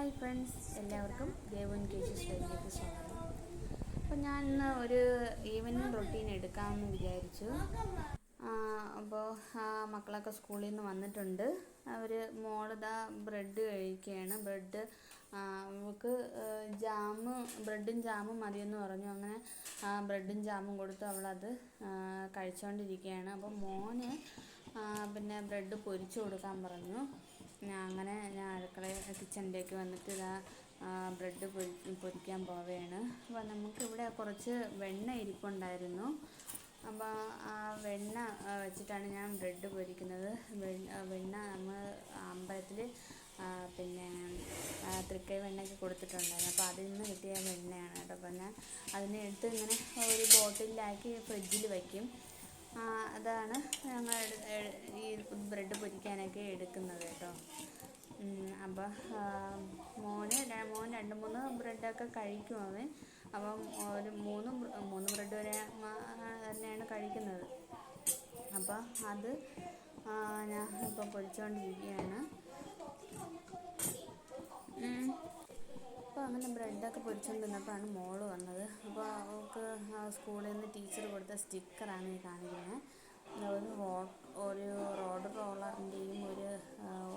Hi friends എല്ലാവർക്കും ദേവൻ K G സ്റ്റൈലിലേക്ക് സ്വാഗതം. അപ്പോൾ ഞാൻ ഇന്ന് ഒരു ഈവനിങ് റൊട്ടീൻ എടുക്കാമെന്ന് വിചാരിച്ചു. അപ്പോൾ മക്കളൊക്കെ സ്കൂളിൽ നിന്ന് വന്നിട്ടുണ്ട്. അവർ മോളിതാ ബ്രെഡ് കഴിക്കുകയാണ്. ബ്രെഡ് അവൾക്ക് ജാമ് ബ്രെഡും ജാമും മതിയെന്ന് പറഞ്ഞു. അങ്ങനെ ബ്രെഡും ജാമും കൊടുത്ത് അവളത് കഴിച്ചുകൊണ്ടിരിക്കുകയാണ് അപ്പോൾ മോന് പിന്നെ ബ്രെഡ് പൊരിച്ചു കൊടുക്കാൻ പറഞ്ഞു. അങ്ങനെ ഞാൻ അടുക്കള കിച്ചണിലേക്ക് വന്നിട്ട് ഇതാ ബ്രെഡ് പൊരി പൊരിക്കാൻ പോവുകയാണ് അപ്പോൾ നമുക്കിവിടെ കുറച്ച് വെണ്ണ ഇരിപ്പുണ്ടായിരുന്നു. അപ്പോൾ ആ വെണ്ണ വെച്ചിട്ടാണ് ഞാൻ ബ്രെഡ് പൊരിക്കുന്നത്. വെണ്ണ നമ്മൾ അമ്പലത്തിൽ പിന്നെ തൃക്കൈ വെണ്ണയ്ക്ക് കൊടുത്തിട്ടുണ്ടായിരുന്നു. അപ്പോൾ അതിൽ നിന്ന് കിട്ടിയ വെണ്ണയാണ് കേട്ടോ. അപ്പോൾ ഞാൻ അതിനെ എടുത്ത് ഇങ്ങനെ ഒരു ബോട്ടിലാക്കി ഫ്രിഡ്ജിൽ വയ്ക്കും അതാണ് ഞങ്ങൾ ഈ ബ്രെഡ് പൊരിക്കാനൊക്കെ എടുക്കുന്നത് കേട്ടോ. അപ്പോൾ മോന് മോൻ രണ്ട് മൂന്ന് ബ്രെഡൊക്കെ കഴിക്കും അവൻ. അപ്പം ഒരു മൂന്ന് മൂന്ന് ബ്രെഡ് വരെ തന്നെയാണ് കഴിക്കുന്നത്. അപ്പോൾ അത് ഞാൻ ഇപ്പോൾ പൊരിച്ചുകൊണ്ടിരിക്കുകയാണ്. അപ്പോൾ അങ്ങനെ ബ്രെഡൊക്കെ പൊരിച്ചുകൊണ്ട് നിന്നപ്പോഴാണ് മോൾ വന്നത്. അപ്പോൾ അവൾക്ക് സ്കൂളിൽ നിന്ന് ടീച്ചർ കൊടുത്ത സ്റ്റിക്കറാണ് ഈ കാണിക്കുന്നത്. ഒരു ഒരു റോഡ് റോളറിന്റെയും ഒരു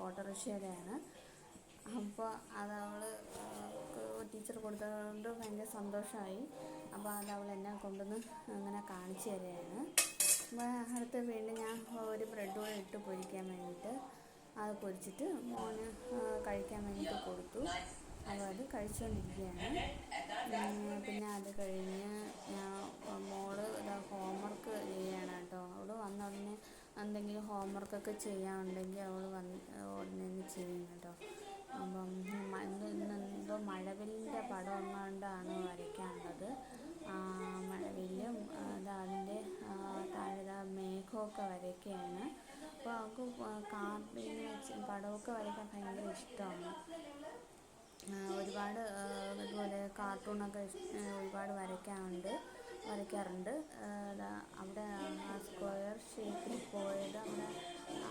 ഓട്ടോറിക്ഷയുടെയാണ്. അപ്പോൾ അത് അവൾ ടീച്ചർ കൊടുത്തതുകൊണ്ട് ഭയങ്കര സന്തോഷമായി. അപ്പോൾ അത് അവൾ എന്നെ കൊണ്ടുവന്ന് അങ്ങനെ കാണിച്ചു തരികയാണ്. അപ്പോൾ അടുത്ത് വീണ്ടും ഞാൻ ഒരു ബ്രെഡ് കൂടെ ഇട്ട് പൊരിക്കാൻ വേണ്ടിയിട്ട് അത് പൊരിച്ചിട്ട് മോന് കഴിക്കാൻ വേണ്ടിയിട്ട് കൊടുത്തു. അപ്പോൾ അത് കഴിച്ചുകൊണ്ടിരിക്കുകയാണ് പിന്നെ അത് കഴിഞ്ഞ് ഞാൻ മോൾ ഹോം ഹോംവർക്ക് ചെയ്യാണ് കേട്ടോ. അവൾ വന്ന ഉടനെ എന്തെങ്കിലും ഹോംവർക്കൊക്കെ ചെയ്യാനുണ്ടെങ്കിൽ അവൾ വന്ന് ഉടനെ ചെയ്യും കേട്ടോ. അപ്പം എന്തോ മഴവില്ലിന്റെ പടം ഒന്നുകൊണ്ടാണ് വരയ്ക്കാനുള്ളത്. മഴവില്ലും അതിന്റെ താഴെ മേഘമൊക്കെ വരയ്ക്കുകയാണ്. അപ്പോൾ അവൾക്ക് കാർഡിനെ പടമൊക്കെ വരയ്ക്കാൻ ഭയങ്കര ഇഷ്ടമാണ്. ഒരുപാട് ഇതുപോലെ കാർട്ടൂണൊക്കെ ഒരുപാട് വരയ്ക്കാറുണ്ട്. വരയ്ക്കാറുണ്ട് അവിടെ ആ സ്ക്വയർ ഷേപ്പിൽ പോയത് അവിടെ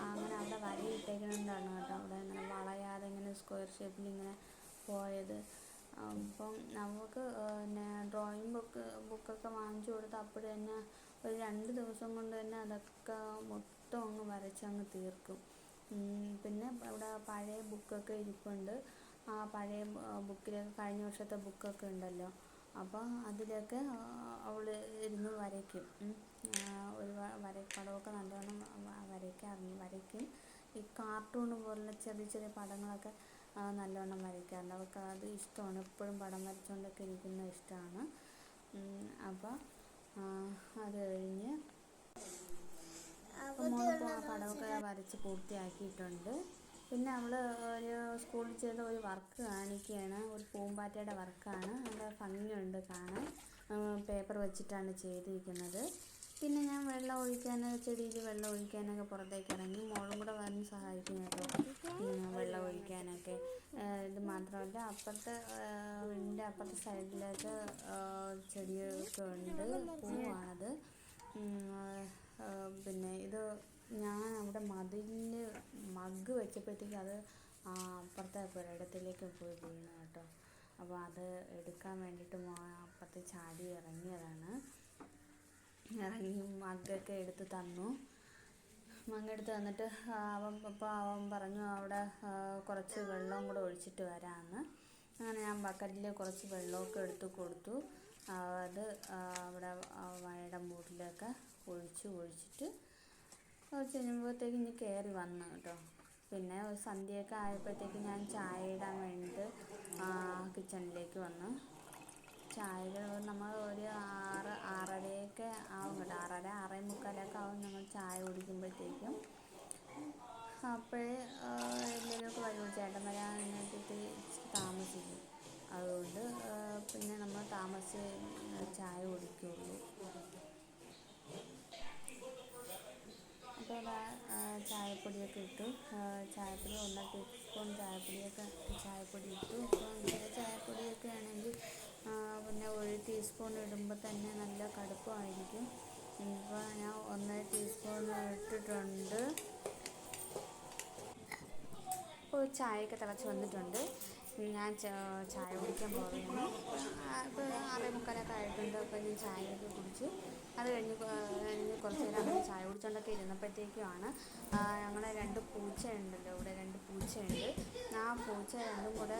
അങ്ങനെ അവിടെ വരയിട്ടേക്കുന്നുണ്ടാണ് കേട്ടോ. അവിടെ ഇങ്ങനെ വളയാതെ ഇങ്ങനെ സ്ക്വയർ ഷേപ്പിൽ ഇങ്ങനെ പോയത്. അപ്പം നമുക്ക് പിന്നെ ഡ്രോയിങ് ബുക്ക് ബുക്കൊക്കെ വാങ്ങിച്ചു കൊടുത്ത് അപ്പോൾ തന്നെ ഒരു രണ്ട് ദിവസം കൊണ്ട് തന്നെ അതൊക്കെ മൊത്തം അങ്ങ് വരച്ചങ്ങ് തീർക്കും. പിന്നെ അവിടെ പഴയ ബുക്കൊക്കെ ഇരിപ്പുണ്ട്. ആ പഴയ ബുക്കിലൊക്കെ കഴിഞ്ഞ വർഷത്തെ ബുക്കൊക്കെ ഉണ്ടല്ലോ. അപ്പോൾ അതിലൊക്കെ അവൾ ഇരുന്ന് വരയ്ക്കും. ഒരു വരപ്പടമൊക്കെ വര പടമൊക്കെ നല്ലോണം വരയ്ക്കാറുണ്ട് വരയ്ക്കും. ഈ കാർട്ടൂൺ പോലുള്ള ചെറിയ ചെറിയ പടങ്ങളൊക്കെ നല്ലോണം വരയ്ക്കാറുണ്ട്. അവൾക്ക് അത് ഇഷ്ടമാണ്. എപ്പോഴും പടം വരച്ചുകൊണ്ടൊക്കെ ഇരിക്കുന്നത് ഇഷ്ടമാണ് അപ്പോൾ അത് കഴിഞ്ഞ് മോളിപ്പോൾ ആ പടമൊക്കെ വരച്ച് പൂർത്തിയാക്കിയിട്ടുണ്ട്. പിന്നെ നമ്മൾ ഒരു സ്കൂളിൽ ചെയ്ത ഒരു വർക്ക് കാണിക്കുകയാണ്. ഒരു പൂമ്പാറ്റയുടെ വർക്കാണ്. നല്ല ഭംഗിയുണ്ട് കാണാൻ. പേപ്പർ വെച്ചിട്ടാണ് ചെയ്തിരിക്കുന്നത്. പിന്നെ ഞാൻ വെള്ളം ഒഴിക്കാൻ ചെടിയിൽ വെള്ളം ഒഴിക്കാനൊക്കെ പുറത്തേക്ക് ഇറങ്ങി. മോളും കൂടെ വന്ന് സഹായിക്കും കേട്ടോ. വെള്ളം ഒഴിക്കാനൊക്കെ. ഇത് മാത്രമല്ല അപ്പുറത്തെ വീടിന്റെ അപ്പുറത്തെ സൈഡിലേക്ക് ചെടികളൊക്കെ ഉണ്ട്. പൂവാണത്. പിന്നെ ഇത് ഞാൻ അവിടെ മതിലിൽ മഗ്ഗ് വെച്ചപ്പോഴത്തേക്ക് അത് അപ്പുറത്തെ പുരയിടത്തിലേക്ക് പോയി വീണു കേട്ടോ. അപ്പോൾ അത് എടുക്കാൻ വേണ്ടിയിട്ട് അപ്പുറത്ത് ചാടി ഇറങ്ങിയതാണ്. ഇറങ്ങി മഗ്ഗൊക്കെ എടുത്ത് തന്നു. മങ്ങെടുത്ത് തന്നിട്ട് അവൻ അപ്പോൾ അവൻ പറഞ്ഞു അവിടെ കുറച്ച് വെള്ളവും കൂടെ ഒഴിച്ചിട്ട് വരാമെന്ന്. അങ്ങനെ ഞാൻ ബക്കറ്റിൽ കുറച്ച് വെള്ളമൊക്കെ എടുത്ത് കൊടുത്തു. അത് അവിടെ വയടം വാഴയുടെ മൂട്ടിലൊക്കെ ഒഴിച്ച് ഒഴിച്ചിട്ട് കുറച്ച് കഴിയുമ്പോഴത്തേക്ക് ഇനി കയറി വന്നു കേട്ടോ. പിന്നെ ഒരു സന്ധ്യയൊക്കെ ആയപ്പോഴത്തേക്ക് ഞാൻ ചായ ഇടാൻ വേണ്ടിയിട്ട് കിച്ചണിലേക്ക് വന്നു. ചായ നമ്മൾ ഒരു ആറ് ആറരയൊക്കെ ആവും കേട്ടോ. ആറര ആറേ മുക്കാലൊക്കെ ആവും നമ്മൾ ചായ കുടിക്കുമ്പോഴത്തേക്കും. അപ്പോഴേ എന്തെങ്കിലുമൊക്കെ വരുള്ളൂ ചേട്ടൻ വരാൻ താമസിക്കും. അതുകൊണ്ട് പിന്നെ നമ്മൾ താമസിച്ച് ചായ കുടിക്കുകയുള്ളൂ ആ, ചായപ്പൊടിയൊക്കെ ഇട്ടു. ചായപ്പൊടി ഒന്നര ടീസ്പൂൺ ചായപ്പൊടിയൊക്കെ ചായപ്പൊടി ഇട്ടു. അപ്പോൾ ചില ചായപ്പൊടിയൊക്കെ ആണെങ്കിൽ പിന്നെ ഒരു ടീസ്പൂൺ ഇടുമ്പോൾ തന്നെ നല്ല കടുപ്പമായിരിക്കും ഇപ്പോൾ ഞാൻ ഒന്നര ടീസ്പൂൺ ഇട്ടിട്ടുണ്ട്. ഇപ്പോൾ ചായയൊക്കെ തിളച്ച് വന്നിട്ടുണ്ട്. ഞാൻ ചായ കുടിക്കാൻ പോവുകയാണ്. ഇപ്പോൾ ആറേ മുക്കാലൊക്കെ ആയിട്ടുണ്ട്. അപ്പോൾ ഞാൻ ചായയൊക്കെ കുടിച്ച്. അത് കഴിഞ്ഞ് കുറച്ച് നേരം അങ്ങനെ ചായ കുടിച്ചുകൊണ്ടൊക്കെ ഇരുന്നപ്പോഴത്തേക്കുമാണ് ഞങ്ങളെ രണ്ട് പൂച്ചയുണ്ടല്ലോ ഇവിടെ രണ്ട് പൂച്ചയുണ്ട്. ആ പൂച്ച രണ്ടും കൂടെ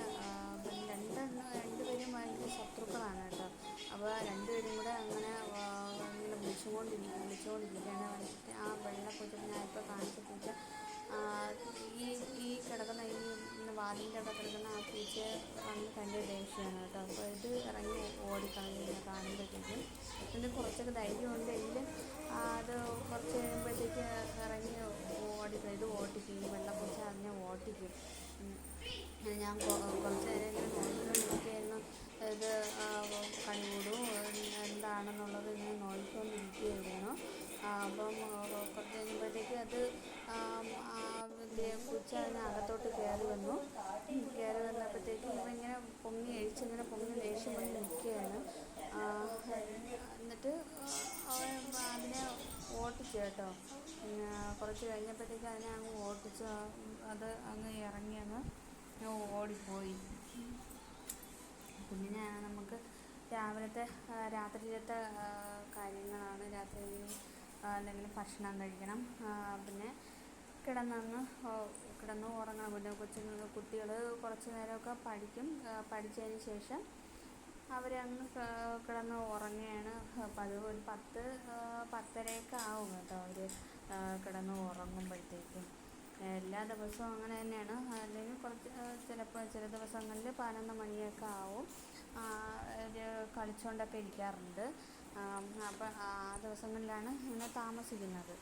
രണ്ടെണ്ണം രണ്ടുപേരും ഭയങ്കര ശത്രുക്കളാണ് കേട്ടോ. അപ്പോൾ രണ്ടുപേരും കൂടെ അങ്ങനെ ഇങ്ങനെ വിളിച്ചുകൊണ്ടിരിക്കും വിളിച്ചുകൊണ്ടിരിക്കുകയാണ്. ആ വെള്ള വാതിലിന്റെ അവിടെ കിടക്കുന്ന ആ പൂച്ച വന്ന് ഭയങ്കര ദേഷ്യമാണ് കേട്ടോ. അപ്പോൾ ഇത് ഇറങ്ങി ഓടിക്കളഞ്ഞു കാണുമ്പോഴത്തേക്കും ഇതിന് കുറച്ചൊക്കെ ധൈര്യം ഉണ്ടെങ്കിലും അത് കുറച്ച് കഴിയുമ്പോഴത്തേക്ക് ഇറങ്ങി ഓടിക്കും. ഇത് ഓട്ടിക്കും ഈ കുറച്ച് അതിനെ ഓട്ടിക്കും പിന്നെ ഞാൻ കുറച്ച് നേരം ഇങ്ങനെ നോക്കിക്കൊണ്ടിരിക്കുകയായിരുന്നു ഇത് കണികൂടും എന്താണെന്നുള്ളത് ഇങ്ങനെ നോക്കിക്കൊണ്ടിരിക്കുകയായിരുന്നു. അപ്പം കുറച്ച് കഴിഞ്ഞപ്പോഴത്തേക്ക് അത് പൂച്ച അതിനകത്തോട്ട് കയറി വന്നു. കയറി വന്നപ്പോഴത്തേക്ക് ഇവങ്ങനെ പൊങ്ങി അഴിച്ചിങ്ങനെ പൊങ്ങി ദേഷ്യം വന്ന് നിൽക്കുകയാണ്. എന്നിട്ട് അതിനെ ഓട്ടിച്ചു കേട്ടോ. കുറച്ച് കഴിഞ്ഞപ്പോഴത്തേക്ക് അതിനെ അങ്ങ് ഓട്ടിച്ച്. അത് അങ്ങ് ഇറങ്ങി അങ്ങ് ഓടിപ്പോയി. പിന്നെ നമുക്ക് രാവിലത്തെ രാത്രിയിലത്തെ കാര്യങ്ങളാണ് രാത്രി എന്തെങ്കിലും ഭക്ഷണം കഴിക്കണം. പിന്നെ കിടന്നങ്ങ് കിടന്ന് ഉറങ്ങണം. പിന്നെ കൊച്ചുങ്ങൾ കുട്ടികൾ കുറച്ച് നേരമൊക്കെ പഠിക്കും. പഠിച്ചതിന് ശേഷം അവരങ്ങ് കിടന്ന് ഉറങ്ങുകയാണ്. പതിവ് ഒരു പത്ത് പത്തരയൊക്കെ ആവും കേട്ടോ അവർ കിടന്ന് ഉറങ്ങുമ്പോഴത്തേക്കും. എല്ലാ ദിവസവും അങ്ങനെ തന്നെയാണ്. അല്ലെങ്കിൽ കുറച്ച് ചിലപ്പോൾ ചില ദിവസങ്ങളിൽ പതിനൊന്ന് മണിയൊക്കെ ആവും. കളിച്ചുകൊണ്ടൊക്കെ ഇരിക്കാറുണ്ട്. അപ്പം ആ ദിവസങ്ങളിലാണ് ഇങ്ങനെ താമസിക്കുന്നത്.